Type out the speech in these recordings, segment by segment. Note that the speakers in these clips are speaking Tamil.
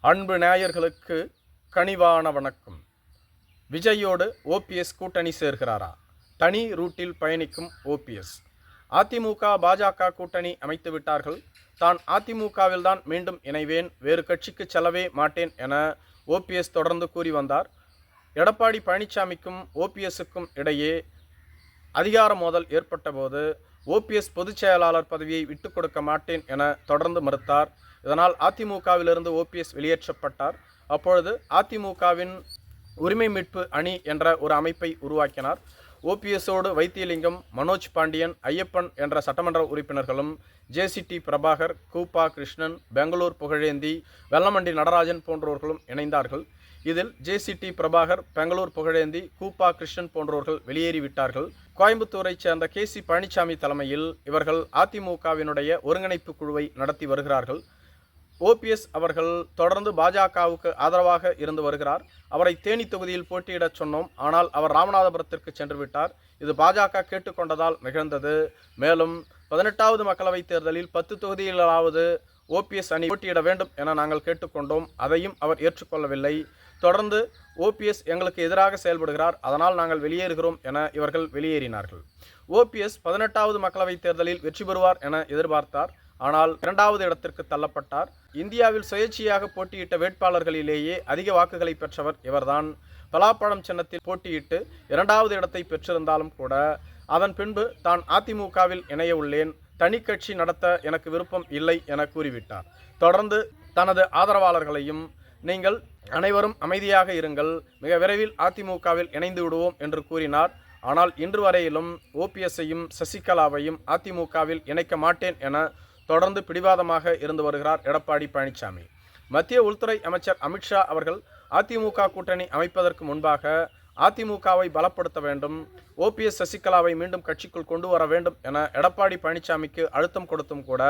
அன்பு நேயர்களுக்கு கனிவான வணக்கம். விஜயோடு ஓபிஎஸ் கூட்டணி சேர்கிறாரா? தனி ரூட்டில் பயணிக்கும் ஓபிஎஸ் அதிமுக பாஜக கூட்டணி அமைத்து விட்டார்கள். தான் அதிமுகவில் தான் மீண்டும் இணைவேன் வேறு கட்சிக்கு செல்லவே மாட்டேன் என ஓபிஎஸ் தொடர்ந்து கூறி வந்தார். எடப்பாடி பழனிசாமிக்கும் ஓபிஎஸ்ஸுக்கும் இடையே அதிகார மோதல் ஏற்பட்டபோது ஓபிஎஸ் பொதுச் செயலாளர் பதவியை விட்டுக் கொடுக்க மாட்டேன் என தொடர்ந்து மறுத்தார். இதனால் அதிமுகவிலிருந்து ஓபிஎஸ் வெளியேற்றப்பட்டார். அப்பொழுது அதிமுகவின் உரிமை மீட்பு அணி என்ற ஒரு அமைப்பை உருவாக்கினார். ஓபிஎஸோடு வைத்தியலிங்கம் மனோஜ் பாண்டியன் ஐயப்பன் என்ற சட்டமன்ற உறுப்பினர்களும் ஜேசிடி பிரபாகர் கூப்பா கிருஷ்ணன் பெங்களூர் புகழேந்தி வெள்ளமண்டி நடராஜன் போன்றோர்களும் இணைந்தார்கள். இதில் ஜேசிடி பிரபாகர் பெங்களூர் புகழேந்தி கூப்பா கிருஷ்ணன் போன்றோர்கள் வெளியேறிவிட்டார்கள். கோயம்புத்தூரைச் சேர்ந்த கே சி பழனிசாமி தலைமையில் இவர்கள் அதிமுகவினுடைய ஒருங்கிணைப்பு குழுவை நடத்தி வருகிறார்கள். ஓபிஎஸ் அவர்கள் தொடர்ந்து பாஜகவுக்கு ஆதரவாக இருந்து வருகிறார். அவரை தேனி தொகுதியில் போட்டியிடச் சொன்னோம். ஆனால் அவர் ராமநாதபுரத்திற்கு சென்று விட்டார். இது பாஜக கேட்டுக்கொண்டதால் நிகழ்ந்தது மேலும் பதினெட்டாவது மக்களவைத் தேர்தலில் பத்து தொகுதிகளாவது ஓபிஎஸ் அணி போட்டியிட வேண்டும் என நாங்கள் கேட்டுக்கொண்டோம். அதையும் அவர் ஏற்றுக்கொள்ளவில்லை. தொடர்ந்து ஓபிஎஸ் எங்களுக்கு எதிராக செயல்படுகிறார். அதனால் நாங்கள் வெளியேறுகிறோம் என இவர்கள் வெளியேறினார்கள். ஓபிஎஸ் பதினெட்டாவது மக்களவைத் தேர்தலில் வெற்றி பெறுவார் என எதிர்பார்த்தார். ஆனால் இரண்டாவது இடத்திற்கு தள்ளப்பட்டார். இந்தியாவில் சுயேட்சையாக போட்டியிட்ட வேட்பாளர்களிலேயே அதிக வாக்குகளை பெற்றவர் இவர்தான். பலாப்பழம் சின்னத்தில் போட்டியிட்டு இரண்டாவது இடத்தை பெற்றிருந்தாலும் கூட அதன் பின்பு தான் அதிமுகவில் இணைய உள்ளேன். தனி கட்சி நடத்த எனக்கு விருப்பம் இல்லை என கூறிவிட்டார். தொடர்ந்து தனது ஆதரவாளர்களையும் நீங்கள் அனைவரும் அமைதியாக இருங்கள். மிக விரைவில் அதிமுகவில் இணைந்து விடுவோம் என்று கூறினார். ஆனால் இன்று வரையிலும் ஓபிஎஸ்ஸையும் சசிகலாவையும் அதிமுகவில் இணைக்க மாட்டேன் என தொடர்ந்து பிடிவாதமாக இருந்து வருகிறார் எடப்பாடி பழனிசாமி மத்திய உள்துறை அமைச்சர் அமித்ஷா அவர்கள் அதிமுக கூட்டணி அமைப்பதற்கு முன்பாக அதிமுகவை பலப்படுத்த வேண்டும் ஓபிஎஸ் சசிகலாவை மீண்டும் கட்சிக்குள் கொண்டு வர வேண்டும் என எடப்பாடி பழனிசாமிக்கு அழுத்தம் கொடுத்தும் கூட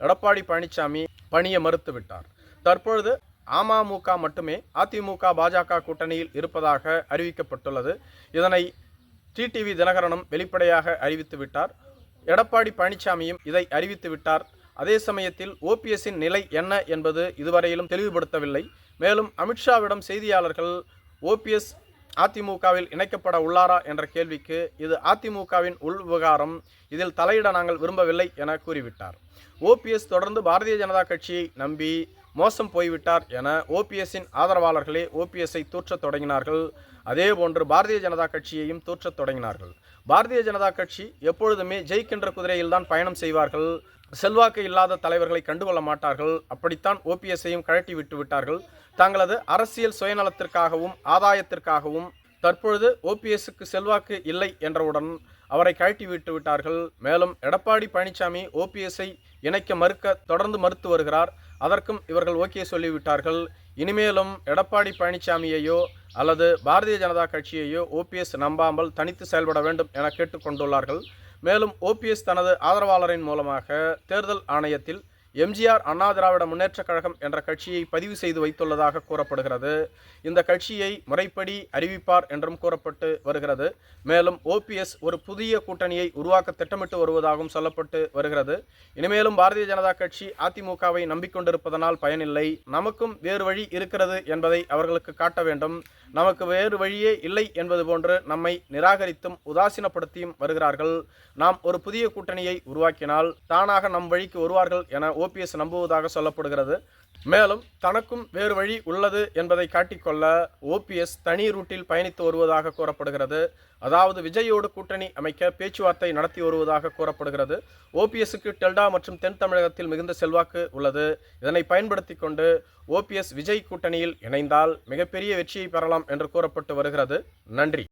எடப்பாடி பழனிசாமி பணியை மறுத்துவிட்டார் தற்பொழுது அமமுக மட்டுமே அதிமுக பாஜக கூட்டணியில் இருப்பதாக அறிவிக்கப்பட்டுள்ளது. இதனை டிடிவி தினகரனும் வெளிப்படையாக அறிவித்து விட்டார். எடப்பாடி பழனிசாமியும் இதை அறிவித்து விட்டார். அதே சமயத்தில் ஓபிஎஸ்ஸின் நிலை என்ன என்பது இதுவரையிலும் தெளிவுபடுத்தவில்லை. மேலும் அமித்ஷாவிடம் செய்தியாளர்கள் ஓபிஎஸ் அதிமுகவில் இணைக்கப்பட உள்ளாரா என்ற கேள்விக்கு இது அதிமுகவின் உள் விவகாரம் இதில் தலையிட நாங்கள் விரும்பவில்லை என கூறிவிட்டார். ஓபிஎஸ் தொடர்ந்து பாரதிய ஜனதா கட்சியை நம்பி மோசம் போய்விட்டார் என ஓபிஎஸ்ஸின் ஆதரவாளர்களே ஓபிஎஸ்ஸை தூற்றத் தொடங்கினார்கள். அதேபோன்று பாரதிய ஜனதா கட்சியையும் தூற்றத் தொடங்கினார்கள். பாரதிய ஜனதா கட்சி எப்பொழுதுமே ஜெயிக்கின்ற குதிரையில்தான் பயணம் செய்வார்கள். செல்வாக்கு இல்லாத தலைவர்களை கண்டுகொள்ள மாட்டார்கள். அப்படித்தான் ஓபிஎஸ்ஸையும் கழட்டி விட்டு விட்டார்கள். தங்களது அரசியல் சுயநலத்திற்காகவும் ஆதாயத்திற்காகவும் தற்பொழுது ஓபிஎஸ்க்கு செல்வாக்கு இல்லை என்றவுடன் அவரை கழட்டி விட்டு விட்டார்கள். மேலும் எடப்பாடி பழனிசாமி ஓபிஎஸ்ஐ இணைக்க மறுக்க தொடர்ந்து மறுத்து வருகிறார். அதற்கும் இவர்கள் ஓகே சொல்லிவிட்டார்கள். இனிமேலும் எடப்பாடி பழனிசாமியையோ அல்லது பாரதிய ஜனதா கட்சியையோ ஓபிஎஸ் நம்பாமல் தனித்து செயல்பட வேண்டும் என கேட்டுக்கொண்டுள்ளார்கள். மேலும் ஓபிஎஸ் தனது ஆதரவாளரின் மூலமாக தேர்தல் ஆணையத்தில் எம்ஜிஆர் அண்ணா திராவிட முன்னேற்றக் கழகம் என்ற கட்சியை பதிவு செய்து வைத்துள்ளதாக கூறப்படுகிறது. இந்த கட்சியை முறைப்படி அறிவிப்பார் என்றும் கூறப்பட்டு வருகிறது. மேலும் ஓபிஎஸ் ஒரு புதிய கூட்டணியை உருவாக்க திட்டமிட்டு வருவதாகவும் சொல்லப்பட்டு வருகிறது. இனிமேலும் பாரதிய ஜனதா கட்சி அதிமுகவை நம்பிக்கொண்டிருப்பதனால் பயனில்லை. நமக்கும் வேறு வழி இருக்கிறது என்பதை அவர்களுக்கு காட்ட வேண்டும். நமக்கு வேறு வழியே இல்லை என்பது போன்று நம்மை நிராகரித்தும் உதாசீனப்படுத்தியும் வருகிறார்கள். நாம் ஒரு புதிய கூட்டணியை உருவாக்கினால் தானாக நம் வழிக்கு வருவார்கள் என ஓபிஎஸ் நம்புவதாக சொல்லப்படுகிறது. மேலும் தனக்கும் வேறு வழி உள்ளது என்பதை காட்டிக்கொள்ள ஓபிஎஸ் தனி ரூட்டில் பயணித்து வருவதாக கூறப்படுகிறது. அதாவது விஜயோடு கூட்டணி அமைக்க பேச்சுவார்த்தை நடத்தி வருவதாக கூறப்படுகிறது. ஓபிஎஸ்க்கு டெல்டா மற்றும் தென் தமிழகத்தில் மிகுந்த செல்வாக்கு உள்ளது. இதனை பயன்படுத்தி கொண்டு ஓபிஎஸ் விஜய் கூட்டணியில் இணைந்தால் மிகப்பெரிய வெற்றியை பெறலாம் என்று கூறப்பட்டு வருகிறது. நன்றி.